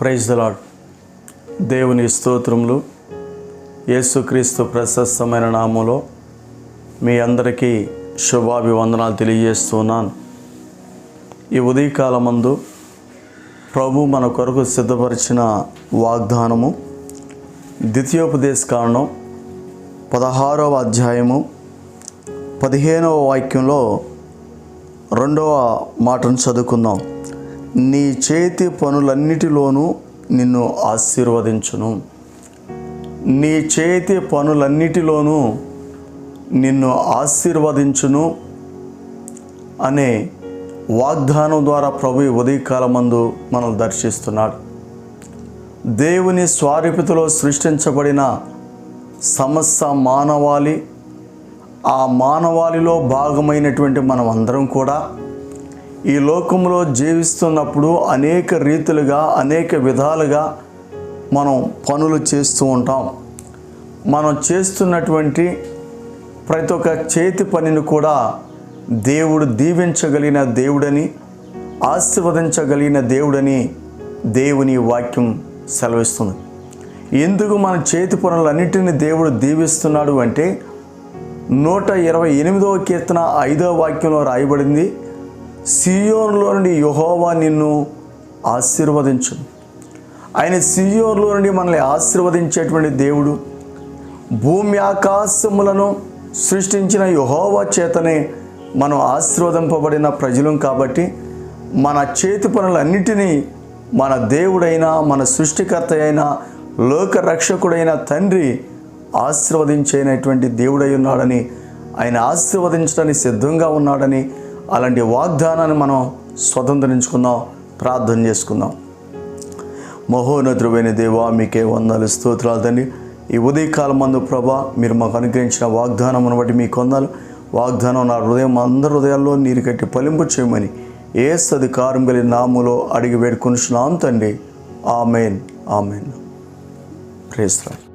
Praise lord దేవుని స్తోత్రములు యేసుక్రీస్తు ప్రశస్తమైన నామంలో మీ అందరికీ శుభాభివందనాలు తెలియజేస్తున్నాను ఈ ఉదయకాలమందు ప్రభు మన కొరకు సిద్ధపరిచిన వాగ్దానము ద్వితీయోపదేశ కారణం పదహారవ అధ్యాయము పదిహేనవ వాక్యంలో రెండవ మాటను చదువుకుందాం. నీ చేతి పనులన్నిటిలోనూ నిన్ను ఆశీర్వదించును. నీ చేతి పనులన్నిటిలోనూ నిన్ను ఆశీర్వదించును అనే వాగ్దానం ద్వారా ప్రభు ఉదయకాలమందు మనం దర్శిస్తున్నాడు. దేవుని స్వారూపితలో సృష్టించబడిన సమస్త మానవాళి ఆ మానవాళిలో భాగమైనటువంటి మనం అందరం కూడా ఈ లోకంలో జీవిస్తున్నప్పుడు అనేక రీతులుగా అనేక విధాలుగా మనం పనులు చేస్తూ ఉంటాం. మనం చేస్తున్నటువంటి ప్రతి ఒక్క చేతి పనిని కూడా దేవుడు దీవించగలిగిన దేవుడని ఆశీర్వదించగలిగిన దేవుడని దేవుని వాక్యం సెలవిస్తుంది. ఎందుకు మన చేతి పనులన్నింటినీ దేవుడు దీవిస్తున్నాడు అంటే నూట ఇరవై ఎనిమిదవ కీర్తన ఐదవ వాక్యంలో రాయబడింది. సియోన్లో నుండి యహోవా నిన్ను ఆశీర్వదించును. ఆయన సియోన్లో నుండి మనల్ని ఆశీర్వదించేటువంటి దేవుడు. భూమి ఆకాశములను సృష్టించిన యహోవా చేతనే మనం ఆశీర్వదింపబడిన ప్రజలం కాబట్టి మన చేతి పనులన్నిటినీ మన దేవుడైన మన సృష్టికర్త అయిన లోక రక్షకుడైన తండ్రి ఆశీర్వదించేనటువంటి దేవుడై ఉన్నాడని ఆయన ఆశీర్వదించడానికి సిద్ధంగా ఉన్నాడని అలాంటి వాగ్దానాన్ని మనం స్వతంత్రించుకుందాం ప్రార్థన చేసుకుందాం. మహోన్నతుడైన దేవా మీకే వందలు స్తోత్రాలు తండ్రి. ఈ ఉదయకాలం మందు ప్రభా మీరు మాకు అనుగ్రహించిన వాగ్దానం బట్టి మీ వందాలు. వాగ్దానం నా హృదయం అందరి హృదయాల్లో నీరు కట్టి పలింపు చేయమని ఏ సధికారం కలిగిన నాములో అడిగి వేడుకొనిచున్నాం తండ్రి. Amen amen. ప్రేస్రా